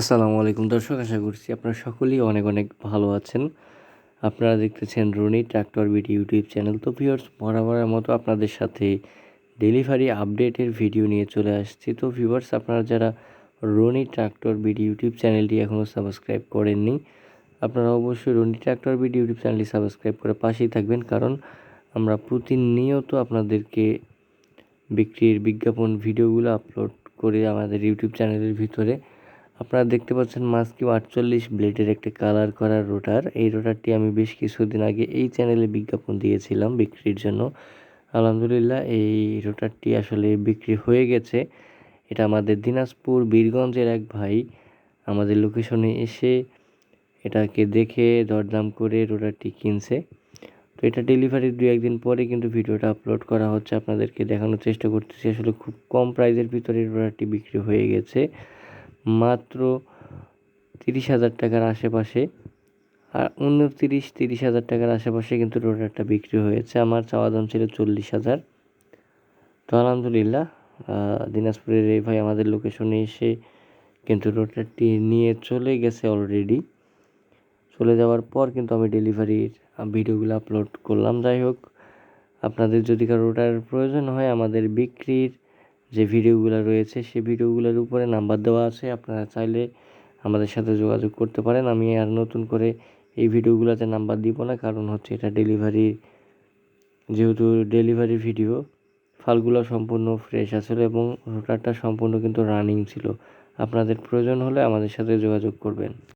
আসসালামু আলাইকুম দর্শক, আশা করছি আপনারা সকলেই অনেক অনেক ভালো আছেন। আপনারা দেখতেছেন Roni tractor BT YouTube channel. তো ভিউয়ার্স, বরাবরের মতো আপনাদের সাথে ডেলিভারি আপডেটের ভিডিও নিয়ে চলে আসছি। তো ভিউয়ার্স, আপনারা যারা রনি ট্র্যাক্টর বিটি ইউটিউব চ্যানেলটি এখনও সাবস্ক্রাইব করেননি, আপনারা অবশ্যই রনি ট্র্যাক্টর বিটি ইউটিউব চ্যানেলটি সাবস্ক্রাইব করে পাশেই থাকবেন। কারণ আমরা প্রতিনিয়ত আপনাদেরকে বিক্রির বিজ্ঞাপন ভিডিওগুলো আপলোড করে আমাদের ইউটিউব চ্যানেলের ভিতরে আপনারা দেখতে পাচ্ছেন মাস্কিউ আটচল্লিশ ব্লেডের একটি কালার করা রোটার। এই রোটারটি আমি বেশ কিছুদিন আগে এই চ্যানেলে বিজ্ঞাপন দিয়েছিলাম বিক্রির জন্য। আলহামদুলিল্লাহ, এই রোটারটি আসলে বিক্রি হয়ে গেছে। এটা আমাদের দিনাজপুর বীরগঞ্জের এক ভাই আমাদের লোকেশনে এসে এটাকে দেখে দরদাম করে রোটারটি কিনছে। তো এটা ডেলিভারির দু একদিন পরে কিন্তু ভিডিওটা আপলোড করা হচ্ছে। আপনাদেরকে দেখানোর চেষ্টা করতেছি। আসলে খুব কম প্রাইজের ভিতরে রোটারটি বিক্রি হয়ে গেছে। মাত্র তিরিশ হাজার টাকার আশেপাশে। আর উনতিরিশ, তিরিশ হাজার টাকার আশেপাশে কিন্তু রোটারটা বিক্রি হয়েছে। আমার চাওয়া দাম ছিল চল্লিশ হাজার। তো আলহামদুলিল্লাহ দিনাজপুরের এই ভাই আমাদের লোকেশনে এসে কিন্তু রোটারটি নিয়ে চলে গেছে অলরেডি চলে যাওয়ার পর কিন্তু আমি ডেলিভারির ভিডিওগুলো আপলোড করলাম। যাই হোক, আপনাদের যদি কারও রোটার প্রয়োজন হয়, আমাদের বিক্রির যে ভিডিওগুলো রয়েছে সেই ভিডিওগুলোর উপরে নাম্বার দেওয়া আছে। আপনারা চাইলে আমাদের সাথে যোগাযোগ করতে পারেন। আমি আর নতুন করে এই ভিডিওগুলোতে নাম্বার দিব না, কারণ হচ্ছে এটা ডেলিভারি যেহেতু ডেলিভারি ভিডিও ফালগুলো সম্পূর্ণ ফ্রেশ আসলে এবং রোটারটা সম্পূর্ণ কিন্তু রানিং ছিল। আপনাদের প্রয়োজন হলে আমাদের সাথে যোগাযোগ করবেন।